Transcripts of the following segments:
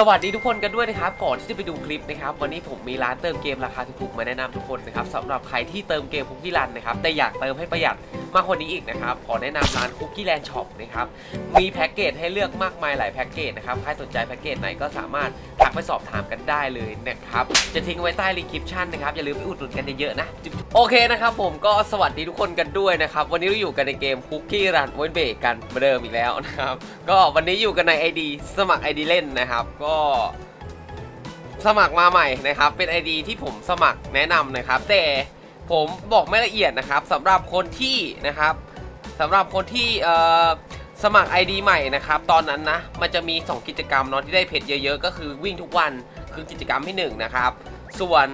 สวัสดีทุกคนกันด้วยนะครับ ก่อนที่จะไปดูคลิปนะครับ วันนี้ผมมีร้านเติมเกมราคาถูกๆมาแนะนำทุกคนนะครับสำหรับใครที่เติมเกมคุกกี้รันนะครับแต่อยากเติมให้ประหยัดมากกว่านี้อีกนะครับขอแนะนำร้านคุกกี้แลนด์ช็อปนะครับมีแพ็กเกจให้เลือกมากมายหลายแพ็กเกจนะครับใครสนใจแพ็กเกจไหนก็สามารถทักไปสอบถามกันได้เลยนะครับจะทิ้งไว้ใต้รีคริปชั่นนะครับอย่าลืมไปอุดหนุนกันเยอะๆนะโอเคนะครับผมก็สวัสดีทุกคนกันด้วยนะครับวันนี้เราอยู่กันในเกมคุกกี้รันเวนเบกกันเหมือนเดิมอีกแล้วนะครับก็วันนี้อยู่กันใน ID สมัคร ID เล่นนะครับก็สมัครมาใหม่นะครับ เป็น ID ที่ผมสมัครแนะนำนะครับ แต่ผมบอกไม่ละเอียดนะครับสำหรับคนที่นะครับสำหรับคนที่สมัคร ID ใหม่นะครับ ตอนนั้นนะมันจะมี 2 กิจกรรมเนาะที่ได้เพชรเยอะๆ ก็คือวิ่งทุกวันคือกิจกรรมที่1นะครับส่วน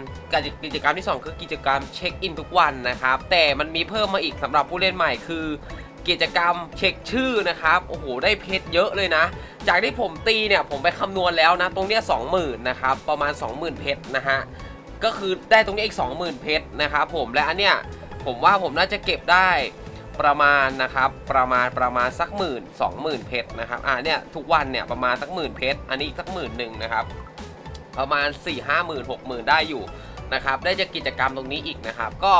กิจกรรมที่ 2 คือกิจกรรมเช็คอินทุกวันนะครับ แต่มันมีเพิ่มมาอีกสำหรับผู้เล่นใหม่คือ กิจกรรมเช็คชื่อนะครับ โอ้โห ได้เพชรเยอะเลยนะ จากที่ผมตีเนี่ย ผมไปคำนวณแล้วนะ ตรงเนี้ยสองหมื่นนะครับ ประมาณ 20,000 เพชรนะฮะ ก็คือได้ตรงนี้อีก 20,000 เพชรนะครับผม และอันเนี้ยผมว่าผมน่าจะเก็บได้ประมาณนะครับ ประมาณประมาณสักหมื่นสองหมื่นเพชรนะครับ อ่าเนี่ยทุกวันเนี่ยประมาณสักหมื่นเพชร อันนี้อีกสักหมื่นหนึ่งนะครับ ประมาณ4 5 0 0 0 0 6 0,000ได้อยู่นะครับ ได้จากกิจกรรมตรงนี้อีกนะครับ ก็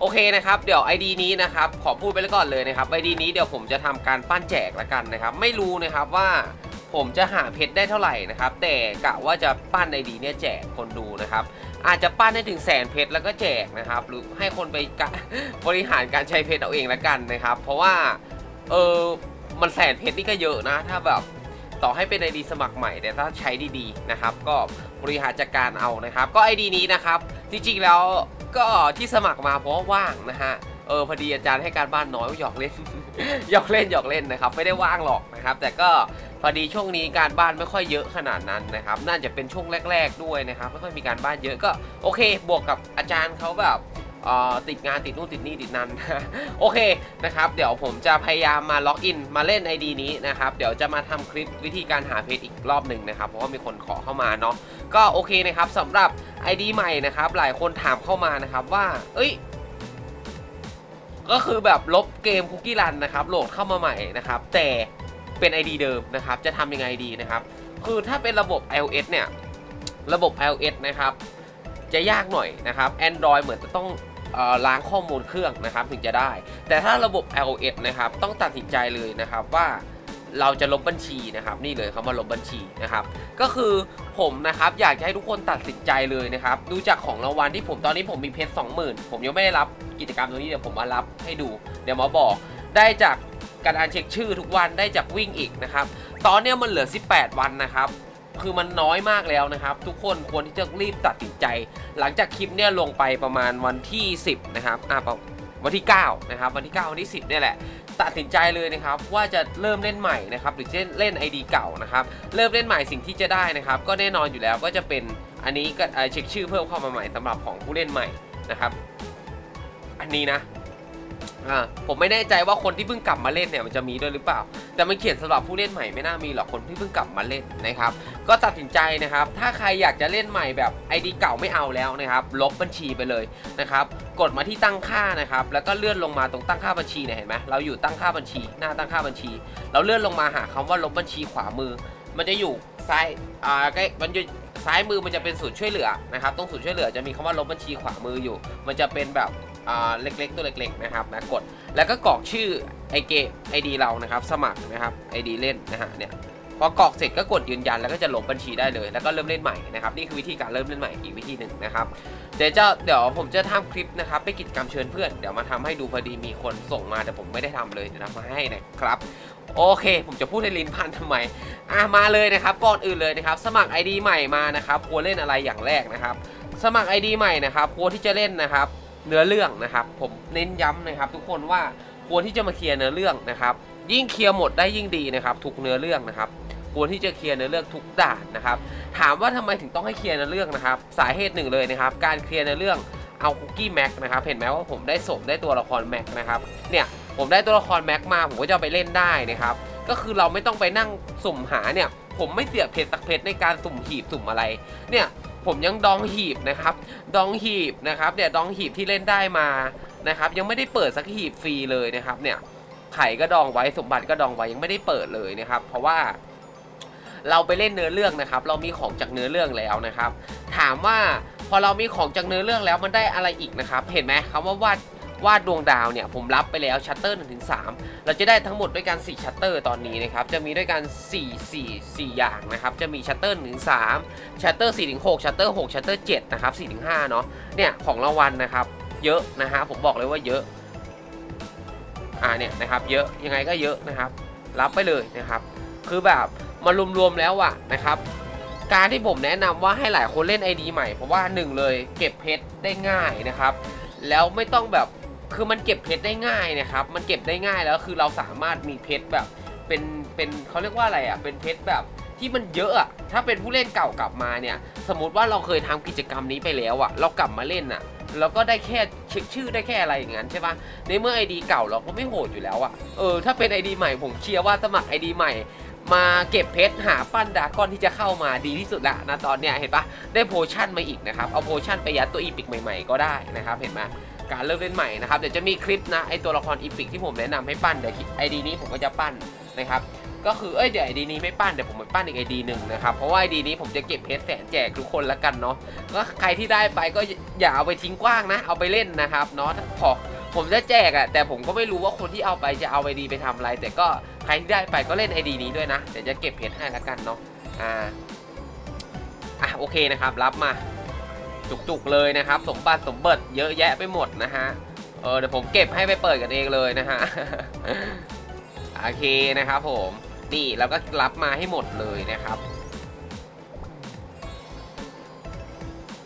โอเคนะครับเดี๋ยว ID นี้นะครับขอพูดไปแล้วก่อนเลยนะครับ ID นี้เดี๋ยวผมจะทำการปั้นแจกละกันนะครับ ไม่รู้นะครับว่าผมจะหาเพชรได้เท่าไหร่นะครับ แต่กะว่าจะปั้นไอดีเนี่ยแจกคนดูนะครับ อาจจะปั้นให้ถึงแสนเพชรแล้วก็แจกนะครับ หรือให้คนไปบริหารการใช้เพชรเอาเองละกันนะครับ เพราะว่าเออมันแสนเพชรนี่ก็เยอะนะ ถ้าแบบต่อให้เป็นไอดีสมัครใหม่แต่ถ้าใช้ดีๆนะครับ ก็บริหารจัดการเอานะครับ ก็ไอดีนี้นะครับ จริงๆแล้ว ก็ที่สมัครมาเพราะว่างนะฮะเออพอดีอาจารย์ให้การบ้านน้อยหยอกเล่น หยอกเล่นหยอกเล่นนะครับ ไม่ได้ว่างหรอกนะครับ แต่ก็พอดีช่วงนี้การบ้านไม่ค่อยเยอะขนาดนั้นนะครับ น่าจะเป็นช่วงแรก ๆ ด้วยนะครับไม่ค่อยมีการบ้านเยอะก็โอเค บวกกับอาจารย์เขาแบบ ติดงานติดนู่นติดนี่ติดนั่นโอเคนะครับเดี๋ยวผมจะพยายามมาล็อกอินมาเล่น ID นี้นะครับเดี๋ยวจะมาทำคลิปวิธีการหาเพจอีกรอบหนึ่งนะครับเพราะว่ามีคนขอเข้ามาเนาะก็โอเคนะครับสำหรับ ID ใหม่นะครับหลายคนถามเข้ามานะครับว่า เอ้ยก็คือแบบลบเกมคุกกี้รันนะครับโหลดเข้ามาใหม่นะครับแต่เป็น ID เดิมนะครับจะทำยังไงดีนะครับคือถ้าเป็นระบบ iOS เนี่ยระบบ iOS นะครับจะยากหน่อยนะครับ Android เหมือนจะต้อง ล้างข้อมูลเครื่องนะครับถึงจะได้ แต่ถ้าระบบ iOS นะครับต้องตัดสินใจเลยนะครับว่าเราจะลบบัญชีนะครับนี่เลยคำว่าลบบัญชีนะครับ ก็คือผมนะครับอยากจะให้ทุกคนตัดสินใจเลยนะครับดูจากของรางวัลที่ผมตอนนี้ผมมีเพชรสองหมื่นผมยังไม่ได้รับกิจกรรมตรงนี้เดี๋ยวผมมารับให้ดู เดี๋ยวมาบอกได้จากการอ่านเช็คชื่อทุกวันได้จากวิ่งอีกนะครับ ตอนนี้มันเหลือ 18 วันนะครับ คือมันน้อยมากแล้วนะครับ ทุกคนควรที่จะรีบตัดสินใจ หลังจากคลิปเนี่ยลงไปประมาณวันที่ 10 นะครับอ่าวันที่9นะครับวันที่ 9 วันที่ 10เนี่ยแหละตัดสินใจเลยนะครับว่าจะเริ่มเล่นใหม่นะครับหรือจะเล่น ID เก่านะครับเริ่มเล่นใหม่สิ่งที่จะได้นะครับ ก็แน่นอนอยู่แล้วก็จะเป็นอันนี้ก็เช็คชื่อเพิ่มเข้ามาใหม่สำหรับของผู้เล่นใหม่นะครับ อันนี้นะ อ่าผมไม่แน่ใจว่าคนที่เพิ่งกลับมาเล่นเนี่ยมันจะมีด้วยหรือเปล่า แต่มันเขียนสำหรับผู้เล่นใหม่ไม่น่ามีหรอกคนที่เพิ่งกลับมาเล่นนะครับ ก็ตัดสินใจนะครับ ถ้าใครอยากจะเล่นใหม่แบบ ID เก่าไม่เอาแล้วนะครับ ลบบัญชีไปเลยนะครับ กดมาที่ตั้งค่านะครับ แล้วก็เลื่อนลงมาตรงตั้งค่าบัญชีเนี่ยเห็นไหมเราอยู่ตั้งค่าบัญชี หน้าตั้งค่าบัญชี เราเลื่อนลงมาหาคำว่าลบบัญชีขวามือ มันจะอยู่ซ้ายอ่าใกล้มันอยู่ซ้ายมือมันจะเป็นศูนย์ช่วยเหลือนะครับ ตรงศูนย์ช่วยเหลือจะมีคำว่าลบบัญชีขวามืออยู่ มันจะเป็นแบบ เล็กๆ ตัวเล็กๆนะครับนะกดแล้วก็กรอกชื่อไอเกมไอดีเรานะครับ สมัครนะครับไอดีเล่นนะฮะเนี่ยพอกรอกเสร็จก็กดยืนยันแล้วก็จะลบบัญชีได้เลยแล้วก็เริ่มเล่นใหม่นะครับนี่คือวิธีการเริ่มเล่นใหม่อีกวิธีหนึ่งนะครับเดี๋ยวจะเดี๋ยวผมจะทำคลิปนะครับเป็นกิจกรรมเชิญเพื่อนเดี๋ยวมาทำให้ดูพอดีมีคนส่งมาแต่ผมไม่ได้ทำเลยเดี๋ยวทำมาให้นะครับโอเค ผมจะพูดในลิ้นพันทำไมอะมาเลยนะครับก่อนอื่นเลยนะครับ สมัคร ID ใหม่มานะครับควรเล่นอะไรอย่างแรกนะครับ สมัคร ID ใหม่นะครับควรที่จะเล่นนะครับ เนื้อเรื่องนะครับ ผมเน้นย้ำนะครับ ทุกคนว่าควรที่จะมาเคลียร์เนื้อเรื่องนะครับ ยิ่งเคลียร์หมดได้ยิ่งดีนะครับทุกเนื้อเรื่องนะครับควรที่จะเคลียร์เนื้อเรื่องทุกด่านนะครับ ถามว่าทำไมถึงต้องให้เคลียร์เนื้อเรื่องนะครับ สาเหตุหนึ่งเลยนะครับ การเคลียร์เนื้อเรื่องเอาคุกกี้แม็กนะครับ เห็นไหมว่าผมได้สมได้ตัวละครแม็กนะครับ เนี่ยผมได้ตัวละครแม็กมาผมก็จะไปเล่นได้นะครับ ก็คือเราไม่ต้องไปนั่งสุ่มหาเนี่ย ผมไม่เสียเพชรสักเพชรในการสุ่มหีบสุ่มอะไร เนี่ย ผมยังดองหีบนะครับ ดองหีบนะครับเนี่ยดองหีบที่เล่นได้มานะครับ ยังไม่ได้เปิดสักหีบฟรีเลยนะครับเนี่ยไข่ก็ดองไว้สมบัติก็ดองไว้ยังไม่ได้เปิดเลยนะครับ เพราะว่าเราไปเล่นเนื้อเรื่องนะครับ เรามีของจากเนื้อเรื่องแล้วนะครับ ถามว่าพอเรามีของจากเนื้อเรื่องแล้วมันได้อะไรอีกนะครับ เห็นไหมคำว่าวาด วาดดวงดาวเนี่ยผมรับไปแล้วชัตเตอร์1ถึง3เราจะได้ทั้งหมดด้วยกัน4ชัตเตอร์ตอนนี้นะครับจะมีด้วยกัน 4 4 4 อย่างนะครับจะมีชัตเตอร์1ถึง3ชัตเตอร์4ถึง6ชัตเตอร์6ชัตเตอร์7นะครับ4ถึง5เนาะเนี่ยของรางวัลนะครับเยอะนะฮะผมบอกเลยว่าเยอะอ่าเนี่ยนะครับเยอะยังไงก็เยอะนะครับ รับไปเลยนะครับ คือแบบมารวมๆแล้วอะนะครับการที่ผมแนะนำว่าให้หลายคนเล่น ID ใหม่เพราะว่าหนึ่งเลยเก็บเพชรได้ง่ายนะครับ แล้วไม่ต้องแบบ คือมันเก็บเพชรได้ง่ายนะครับ มันเก็บได้ง่ายแล้วคือเราสามารถมีเพชรแบบเป็นเป็นเขาเรียกว่าอะไรอะ เป็นเพชรแบบที่มันเยอะอะถ้าเป็นผู้เล่นเก่ากลับมาเนี่ย สมมติว่าเราเคยทำกิจกรรมนี้ไปแล้วอะ เรากลับมาเล่นอะเราก็ได้แค่เช็คชื่อได้แค่อะไรอย่างนั้นใช่ปะในเมื่อ ID เก่าเราก็ไม่โหดอยู่แล้วอะเออถ้าเป็น ID ใหม่ผมเชียร์ว่าสมัคร ID ใหม่ มาเก็บเพชรหาปั้นดากอนที่จะเข้ามาดีที่สุดละนะตอนเนี้ยเห็นปะได้โพชั่นมาอีกนะครับ เอาโพชั่นไปยัดตัวอีพิกใหม่ ๆ ก็ได้นะครับเห็นไหม การเริ่มเล่นใหม่นะครับเดี๋ยวจะมีคลิปนะไอตัวละครอีพิกที่ผมแนะนำให้ปั้นเดี๋ยวไอดีนี้ผมก็จะปั้นนะครับก็คือเอ้ยเดี๋ยวไอดีนี้ไม่ปั้นเดี๋ยวผมไปปั้นอีกไอดีหนึ่งนะครับเพราะว่าไอดีนี้ผมจะเก็บเพชรแสนแจกทุกคนละกันเนาะก็ใครที่ได้ไปก็อย่าเอาไปทิ้งกว้างนะ เอาไปเล่นนะครับเนาะพอผมจะแจกอะแต่ผมก็ไม่รู้ว่าคนที่เอาไปจะเอาไอดีไปทำอะไร แต่ก็ใครที่ได้ไปก็เล่นไอดีนี้ด้วยนะเดี๋ยวจะเก็บเพชรให้ละกันเนาะอ่าอะโอเคนะครับรับมา จุกๆเลยนะครับ สมบัติสมบัติเยอะแยะไปหมดนะฮะเออเดี๋ยวผมเก็บให้ไปเปิดกันเองเลยนะฮะโอเคนะครับผมนี่เราก็รับมาให้หมดเลยนะครับ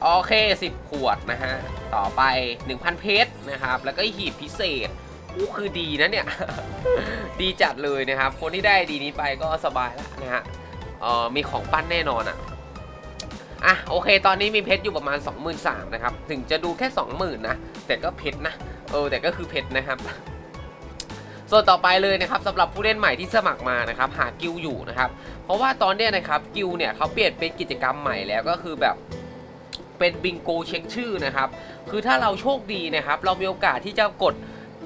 โอเค 10 ขวดนะฮะ ต่อไป 1,000 เพชรนะครับ แล้วก็หีบพิเศษอู้คือดีนะเนี่ย ดีจัดเลยนะครับ คนที่ได้ดีนี้ไปก็สบายแล้วนะฮะเออมีของปั้นแน่นอนอะ อะโอเค ตอนนี้มีเพชรอยู่ประมาณ 23,000นะครับ ถึงจะดูแค่ 20,000นะ แต่ก็เพชรนะ เออ แต่ก็คือเพชรนะครับ ส่วนต่อไปเลยนะครับสำหรับผู้เล่นใหม่ที่สมัครมานะครับ หากิลอยู่นะครับ เพราะว่าตอนเนี้ยนะครับกิลเนี่ยเขาเปลี่ยนเป็นกิจกรรมใหม่แล้วก็คือแบบเป็นบิงโกเช็คชื่อนะครับ คือถ้าเราโชคดีนะครับ เรามีโอกาสที่จะกด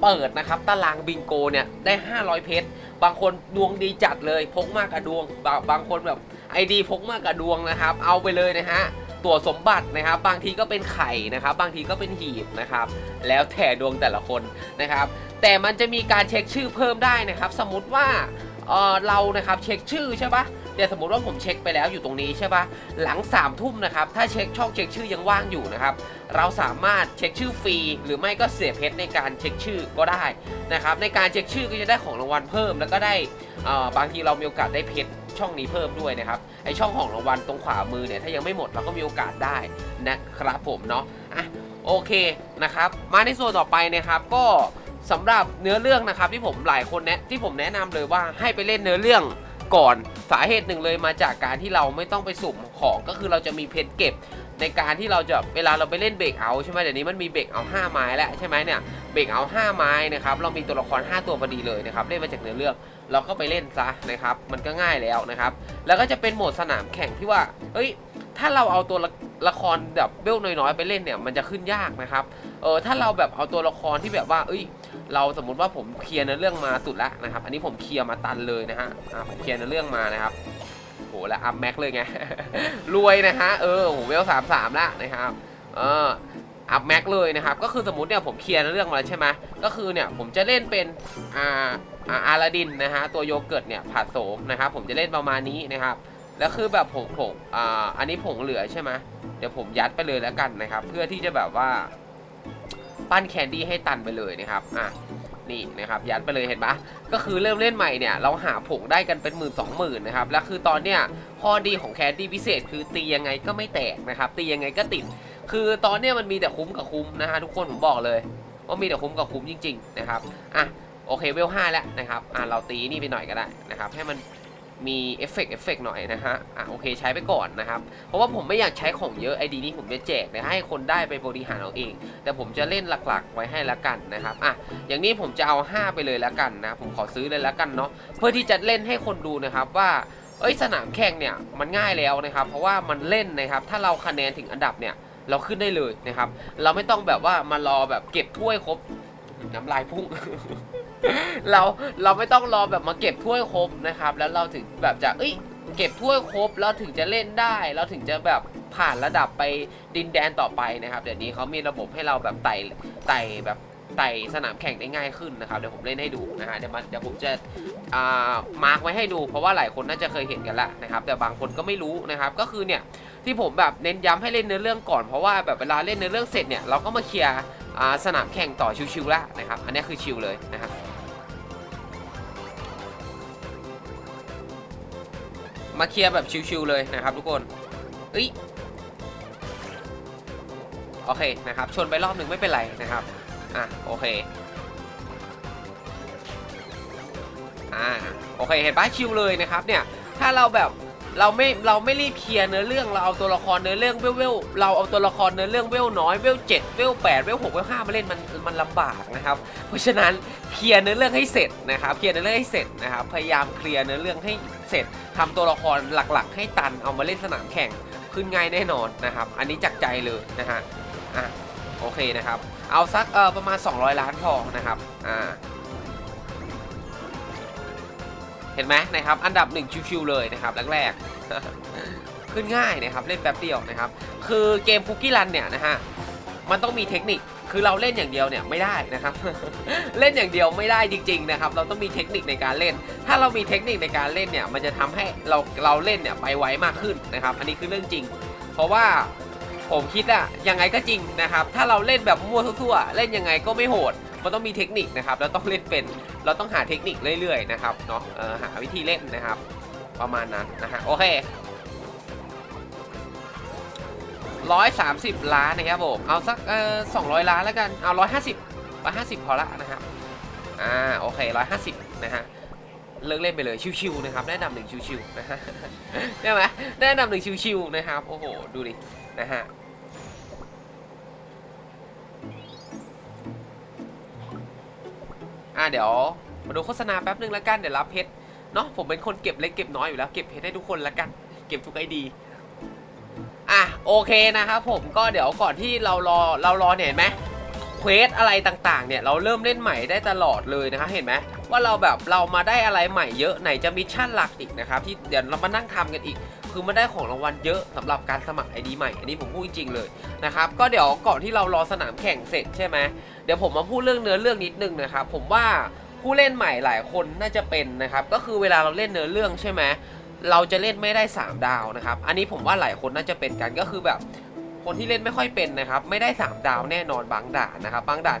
เปิดนะครับตารางบิงโกเนี่ยได้ 500 เพชร บางคนดวงดีจัดเลยพกมากกระดวง บางบางคนแบบ ไอดีพกมากกระดวงนะครับ เอาไปเลยนะฮะตัวสมบัตินะครับ บางทีก็เป็นไข่นะครับ บางทีก็เป็นหีบนะครับ แล้วแต่ดวงแต่ละคนนะครับ แต่มันจะมีการเช็คชื่อเพิ่มได้นะครับ สมมติว่าเออเรานะครับเช็คชื่อใช่ปะเดี๋ยวสมมติว่าผมเช็คไปแล้วอยู่ตรงนี้ใช่ปะหลัง3ามทุ่มนะครับ ถ้าเช็คช่องเช็คชื่อยังว่างอยู่นะครับ เราสามารถเช็คชื่อฟรีหรือไม่ก็เสียเพชรในการเช็คชื่อก็ได้นะครับ ในการเช็คชื่อก็จะได้ของรางวัลเพิ่ม แล้วก็ได้บางทีเรามีโอกาสได้เพชร ช่องนี้เพิ่มด้วยนะครับไอช่องของรางวัลตรงขวามือเนี่ยถ้ายังไม่หมดเราก็มีโอกาสได้นะครับผมเนาะอะโอเคนะครับ มาในส่วนต่อไปนะครับ ก็สำหรับเนื้อเรื่องนะครับที่ผมหลายคนแนะที่ผมแนะนำเลยว่าให้ไปเล่นเนื้อเรื่องก่อนสาเหตุหนึ่งเลยมาจากการที่เราไม่ต้องไปสุ่มของก็คือเราจะมีเพชรเก็บ ในการที่เราจะเวลาเราไปเล่นเบรกเอาใช่ไหมเดี๋ยวนี้มันมีเบรกเอา5ไม้แล้วใช่ไหมเนี่ยเบรกเอา5ไม้นะครับเรามีตัวละคร 5 ตัวพอดีเลยนะครับเล่นมาจากเนื้อเรื่องเราก็ไปเล่นซะนะครับมันก็ง่ายแล้วนะครับแล้วก็จะเป็นโหมดสนามแข่งที่ว่าเฮ้ยถ้าเราเอาตัวละละครแบบเบลน้อยๆไปเล่นเนี่ยมันจะขึ้นยากนะครับเออถ้าเราแบบเอาตัวละครที่แบบว่า เอ้ย เราสมมุติว่าผมเคลียร์ในอเรื่องมาสุดแล้วนะครับ อันนี้ผมเคลียร์มาตันเลยนะฮะผมเคลียร์ในอเรื่องมานะครับ หแล้วอัพแม็กเลยไง รวยนะฮะ เออโหเวลสามสามละนะครับ เอออัพแม็กเลยนะครับ ก็คือสมมติเนี่ยผมเคลียร์เรื่องมาแล้วใช่ไหมก็คือเนี่ยผมจะเล่นเป็นอ่าอาอาลาดินนะฮะตัวโยเกิร์ตเนี่ยผัดโสมนะครับผมจะเล่นประมาณนี้นะครับแล้วคือแบบผงผงอ่าอันนี้ผงเหลือใช่ไหมเดี๋ยวผมยัดไปเลยแล้วกันนะครับ เพื่อที่จะแบบว่า ปั้นแคนดี้ให้ตันไปเลยนะครับอะ นี่นะครับยัดไปเลยเห็นปะก็คือเริ่มเล่นใหม่เนี่ยเราหาผงได้กันเป็นหมื่นสองหมื่นนะครับแล้วคือตอนเนี้ยข้อดีของแคนดี้พิเศษ คือตียังไงก็ไม่แตกนะครับตียังไงก็ติด คือตอนเนี้ยมันมีแต่คุ้มกับคุ้มนะฮะทุกคนผมบอกเลยว่ามีแต่คุ้มกับคุ้มจริง ๆ นะครับอะโอเคเวลห้าแล้วนะครับอะเราตีนี่ไปหน่อยก็ได้นะครับให้มัน มีเอฟเฟกต์เอฟเฟกต์หน่อยนะฮะ อะโอเคใช้ไปก่อนนะครับ เพราะว่าผมไม่อยากใช้ของเยอะไอดีนี้ผมจะแจกนะให้คนได้ไปบริหารเอาเอง แต่ผมจะเล่นหลักๆ ไว้ให้ละกันนะครับ อะอย่างนี้ผมจะเอา 5 ไปเลยละกันนะ ผมขอซื้อเลยละกันเนาะ เพื่อที่จะเล่นให้คนดูนะครับว่าเอ้ยสนามแข่งเนี่ยมันง่ายแล้วนะครับ เพราะว่ามันเล่นนะครับ ถ้าเราคะแนนถึงอันดับเนี่ยเราขึ้นได้เลยนะครับ เราไม่ต้องแบบว่ามารอแบบเก็บถ้วยครบ น้ำลายพุ่ง เราเราไม่ต้องรอแบบมาเก็บถ้วยครบนะครับ แล้วเราถึงแบบจะเอ้ยเก็บถ้วยครบแล้วถึงจะเล่นได้ เราถึงจะแบบผ่านระดับไปดินแดนต่อไปนะครับ เดี๋ยวนี้เขามีระบบให้เราแบบไต่ไต่แบบไต่สนามแข่งได้ง่ายขึ้นนะครับเดี๋ยวผมเล่นให้ดูนะฮะเดี๋ยวมันเดี๋ยวผมจะอ่ามาร์กไว้ให้ดู เพราะว่าหลายคนน่าจะเคยเห็นกันละนะครับ แต่บางคนก็ไม่รู้นะครับ ก็คือเนี่ยที่ผมแบบเน้นย้ำให้เล่นเนื้อเรื่องก่อนเพราะว่าแบบเวลาเล่นเนื้อเรื่องเสร็จเนี่ยเราก็มาเคลียร์ สนามแข่งต่อชิวๆละนะครับ อันนี้คือชิวเลยนะครับมาเคลียร์แบบชิวๆเลยนะครับทุกคนเอ้ยโอเคนะครับชนไปรอบหนึ่งไม่เป็นไรนะครับอะโอเคอ่าโอเคเห็นปะชิวเลยนะครับเนี่ยถ้าเราแบบ เราไม่เราไม่รีบเคลียร์เนื้อเรื่องเราเอาตัวละครเนื้อเรื่องเวลเวลเราเอาตัวละครเนื้อเรื่องเวลน้อยเวลเจ็ดเวลแปดเวลหกเวลห้ามาเล่นมันมันลำบากนะครับเพราะฉะนั้นเคลียร์เนื้อเรื่องให้เสร็จนะครับเคลียร์เนื้อเรื่องให้เสร็จนะครับพยายามเคลียร์เนื้อเรื่องให้เสร็จทำตัวละครหลักๆ ให้ตันเอามาเล่นสนามแข่งขึ้นง่ายแน่นอนนะครับ อันนี้จากใจเลยนะฮะอะโอเคนะครับ เอาสักเออประมาณ 200 ล้านพอนะครับอ่า เห็นไหมนะครับอันดับหนึ่งชิวๆเลยนะครับแรกๆขึ้นง่ายนะครับเล่นแป๊บเดียวนะครับคือเกมคุกกี้รันเนี่ยนะฮะมันต้องมีเทคนิคคือเราเล่นอย่างเดียวเนี่ยไม่ได้นะครับ เล่นอย่างเดียวไม่ได้จริงๆนะครับ เราต้องมีเทคนิคในการเล่น ถ้าเรามีเทคนิคในการเล่นเนี่ย มันจะทำให้เราเราเล่นเนี่ยไปไวมากขึ้นนะครับ อันนี้คือเรื่องจริง เพราะว่าผมคิดอะยังไงก็จริงนะครับ ถ้าเราเล่นแบบมั่วทั่วๆเล่นยังไงก็ไม่โหด มันต้องมีเทคนิคนะครับแล้วต้องเล่นเป็น เราต้องหาเทคนิคเรื่อยๆนะครับเนาะหาวิธีเล่นนะครับ ประมาณนั้นนะฮะโอเคร้อยสามสิบล้านนะครับผมเอาสักเออสองร้อยล้านแล้วกันเอาร้อยห้าสิบร้อยห้าสิบพอละนะครับอ่าโอเคร้อยห้าสิบนะฮะเลิกเล่นไปเลยชิวๆนะครับได้นดับหนึ่งชิวๆนะฮะได้ไหมได้นดับหนึ่งชิวๆนะครับโอ้โหดูดินะฮะ เดี๋ยวมาดูโฆษณาแป๊บนึงแล้วกันเดี๋ยวรับเพชรเนาะผมเป็นคนเก็บเล็กเก็บน้อยอยู่แล้วเก็บเพชรให้ทุกคนแล้วกัน เก็บทุกไอดีอะโอเคนะครับผมก็เดี๋ยวก่อนที่เรารอเรารอเนี่ยเห็นไหมเควสอะไรต่างๆเนี่ยเราเริ่มเล่นใหม่ได้ตลอดเลยนะครับเห็นไหมว่าเราแบบเรามาได้อะไรใหม่เยอะไหนจะมิชชั่นหลักอีกนะครับที่เดี๋ยวเรามานั่งทำกันอีก คือมันได้ของรางวัลเยอะสำหรับการสมัครไอดีใหม่อันนี้ผมพูดจริงเลยนะครับก็เดี๋ยวก่อนที่เรารอสนามแข่งเสร็จใช่ไหม เดี๋ยวผมมาพูดเรื่องเนื้อเรื่องนิดนึงนะครับผมว่าผู้เล่นใหม่หลายคนน่าจะเป็นนะครับก็คือเวลาเราเล่นเนื้อเรื่องใช่ไหมเราจะเล่นไม่ได้ 3 ดาวนะครับอันนี้ผมว่าหลายคนน่าจะเป็นกันก็คือแบบคนที่เล่นไม่ค่อยเป็นนะครับไม่ได้ 3 ดาวแน่นอนบางด่านนะครับบางด่าน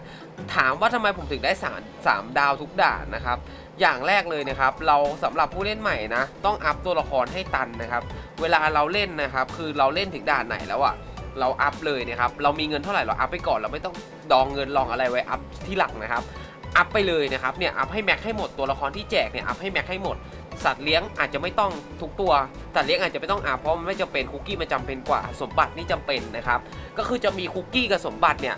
ถามว่าทำไมผมถึงได้3 3ดาวทุกด่านนะครับอย่างแรกเลยนะครับ เราสำหรับผู้เล่นใหม่นะ ต้องอัพตัวละครให้ตันนะครับ เวลาเราเล่นนะครับ คือเราเล่นถึงด่านไหนแล้วอะ เราอัพเลยนะครับ เรามีเงินเท่าไหร่เราอัพไปก่อน เราไม่ต้องดองเงินลองอะไรไว้อัพที่หลังนะครับ อัพไปเลยนะครับ เนี่ยอัพให้แม็กให้หมดตัวละครที่แจกเนี่ยอัพให้แม็กให้หมด สัตว์เลี้ยงอาจจะไม่ต้องทุกตัว สัตว์เลี้ยงอาจจะไม่ต้องอัพเพราะมันไม่จำเป็นคุกกี้มันจำเป็นกว่า สมบัตินี่จำเป็นนะครับ ก็คือจะมีคุกกี้กับสมบัติเนี่ย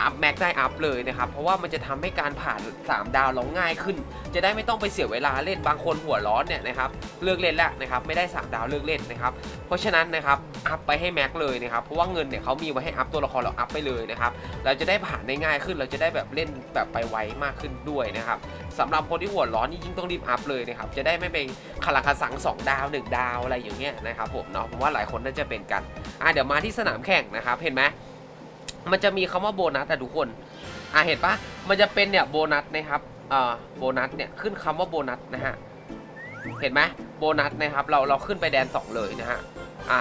อัพแม็กได้อัพเลยนะครับ เพราะว่ามันจะทำให้การผ่าน 3 ดาวเราง่ายขึ้น จะได้ไม่ต้องไปเสียเวลาเล่นบางคนหัวร้อนเนี่ยนะครับเลิกเล่นแล้วนะครับไม่ได้ 3 ดาวเลิกเล่นนะครับเพราะฉะนั้นนะครับอัพไปให้แม็กเลยนะครับเพราะว่าเงินเนี่ยเขามีไว้ให้อัพตัวละครเราอัพไปเลยนะครับเราจะได้ผ่านได้ง่ายขึ้น เราจะได้แบบเล่นแบบไปไวมากขึ้นด้วยนะครับสำหรับคนที่หัวร้อนนี่ยิ่งต้องรีบอัพเลยนะครับจะได้ไม่ไปคาราคาสัง 2 ดาว 1 ดาวอะไรอย่างเงี้ยนะครับผมเนาะผมว่าหลายคนน่าจะเป็นกันอะเดี๋ยวมาที่สนามแข่งนะครับเห็นไหม มันจะมีคำว่าโบนัสอะทุกคนอะเห็นปะมันจะเป็นเนี่ยโบนัสนะครับอ่าโบนัสเนี่ยขึ้นคำว่าโบนัสนะฮะเห็นไหมโบนัสนะครับเราเราขึ้นไปแดน 2 เลยนะฮะอะ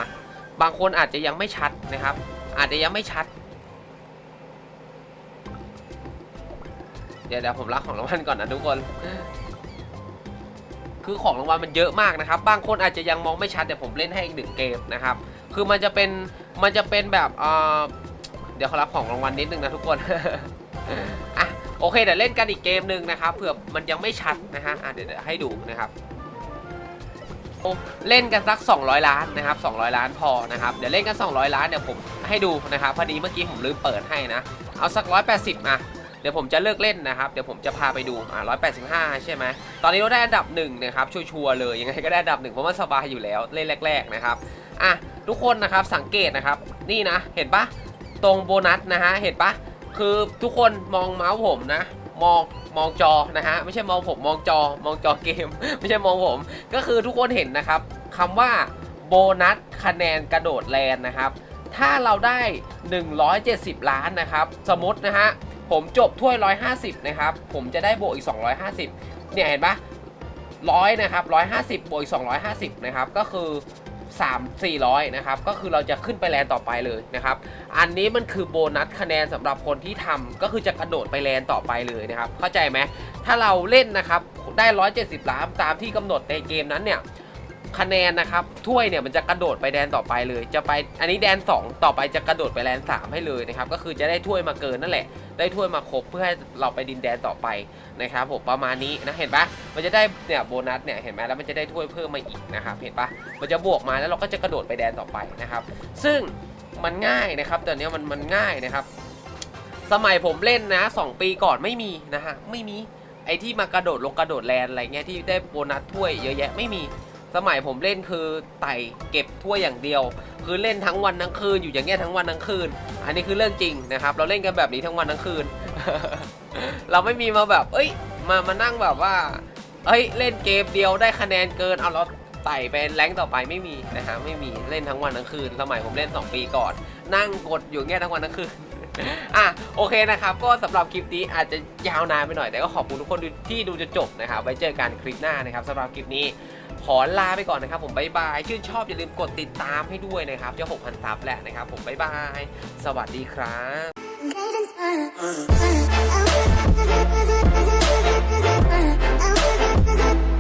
บางคนอาจจะยังไม่ชัดนะครับ อาจจะยังไม่ชัด เดี๋ยวเดี๋ยวผมรับของรางวัลก่อนนะทุกคนคือของรางวัลมันเยอะมากนะครับ บางคนอาจจะยังมองไม่ชัดเดี๋ยวผมเล่นให้อีกหนึ่งเกมนะครับ คือมันจะเป็นมันจะเป็นแบบอ่า ดี๋ยวเขารับของรางวัลนิดนึงนะทุกคนอะโอเคเดี๋ยวเล่นกันอีกเกมหนึ่งนะครับเผื่อมันยังไม่ชัดนะฮะอะเดี๋ยวให้ดูนะครับเล่นกันสัก 200 ล้านนะครับ200 ล้านพอนะครับเดี๋ยวเล่นกัน 200 ล้านเดี๋ยวผมให้ดูนะครับพอดีเมื่อกี้ผมลืมเปิดให้นะเอาสัก 180อะเดี๋ยวผมจะเลิกเล่นนะครับ เดี๋ยวผมจะพาไปดูอะ185 ใช่ไหม ตอนนี้เราได้อันดับหนึ่งนะครับ ชัวร์ๆเลย ยังไงก็ได้อันดับหนึ่งเพราะมันสบายอยู่แล้ว เล่นแรก ๆ นะครับ อะ ทุกคนนะครับ สังเกตนะครับ นี่นะ เห็นปะ ตรงโบนัสนะฮะ เห็นปะคือทุกคนมองเมาส์ผมนะ มองมองจอนะฮะ ไม่ใช่มองผมมองจอ มองจอเกม ไม่ใช่มองผม ก็คือทุกคนเห็นนะครับคำว่าโบนัสคะแนนกระโดดแลนนะครับ ถ้าเราได้ 170 ล้านนะครับ สมมตินะฮะ ผมจบถ้วย 150 นะครับ ผมจะได้บวกอีก 250 เนี่ยเห็นปะร้อยนะครับ150บบวกอีก250นะครับ ก็คือ 3 400นะครับก็คือเราจะขึ้นไปแลนต่อไปเลยนะครับอันนี้มันคือโบนัสคะแนนสำหรับคนที่ทำก็คือจะกระโดดไปแลนต่อไปเลยนะครับเข้าใจไหมถ้าเราเล่นนะครับได้ 170 ล้านตามที่กำหนดในเกมนั้นเนี่ย คะแนนนะครับถ้วยเนี่ยมันจะกระโดดไปแดนต่อไปเลย จะไปอันนี้แดน 2 ต่อไปจะกระโดดไปแดน 3 ให้เลยนะครับก็คือจะได้ถ้วยมาเกินนั่นแหละ ได้ถ้วยมาครบเพื่อให้เราไปดินแดนต่อไปนะครับผมประมาณนี้นะเห็นปะมันจะได้เนี่ยโบนัสเนี่ยเห็นไหมแล้วมันจะได้ถ้วยเพิ่มมาอีกนะครับเห็นปะมันจะบวกมาแล้วเราก็จะกระโดดไปแดนต่อไปนะครับซึ่งมันง่ายนะครับตอนนี้มันมันง่ายนะครับ สมัยผมเล่นนะ 2 ปีก่อนไม่มีนะฮะไม่มีไอที่มากระโดดลงกระโดดแลนอะไรเงี้ยที่ได้โบนัสถ้วยเยอะแยะไม่มี สมัยผมเล่นคือไต่เก็บถ้วยอย่างเดียว คือเล่นทั้งวันทั้งคืนอยู่อย่างเงี้ยทั้งวันทั้งคืน อันนี้คือเรื่องจริงนะครับ เราเล่นกันแบบนี้ทั้งวันทั้งคืน เราไม่มีมาแบบ เอ้ย มามานั่งแบบว่า เอ้ยเล่นเกมเดียวได้คะแนนเกินเอาเราไต่ไปแรงต่อไปไม่มีนะฮะไม่มีเล่นทั้งวันทั้งคืน สมัยผมเล่น 2 ปีก่อน นั่งกดอยู่เงี้ยทั้งวันทั้งคืนอะโอเคนะครับก็สำหรับคลิปนี้อาจจะยาวนานไปหน่อยแต่ก็ขอบคุณทุกคนที่ดูจนจบนะครับไว้เจอกันคลิปหน้านะครับสำหรับคลิปนี้ ขอลาไปก่อนนะครับ ผมบายบายชื่นชอบอย่าลืมกดติดตามให้ด้วยนะครับดหกพันซับแหละนะครับ ผมบายบาย สวัสดีครับ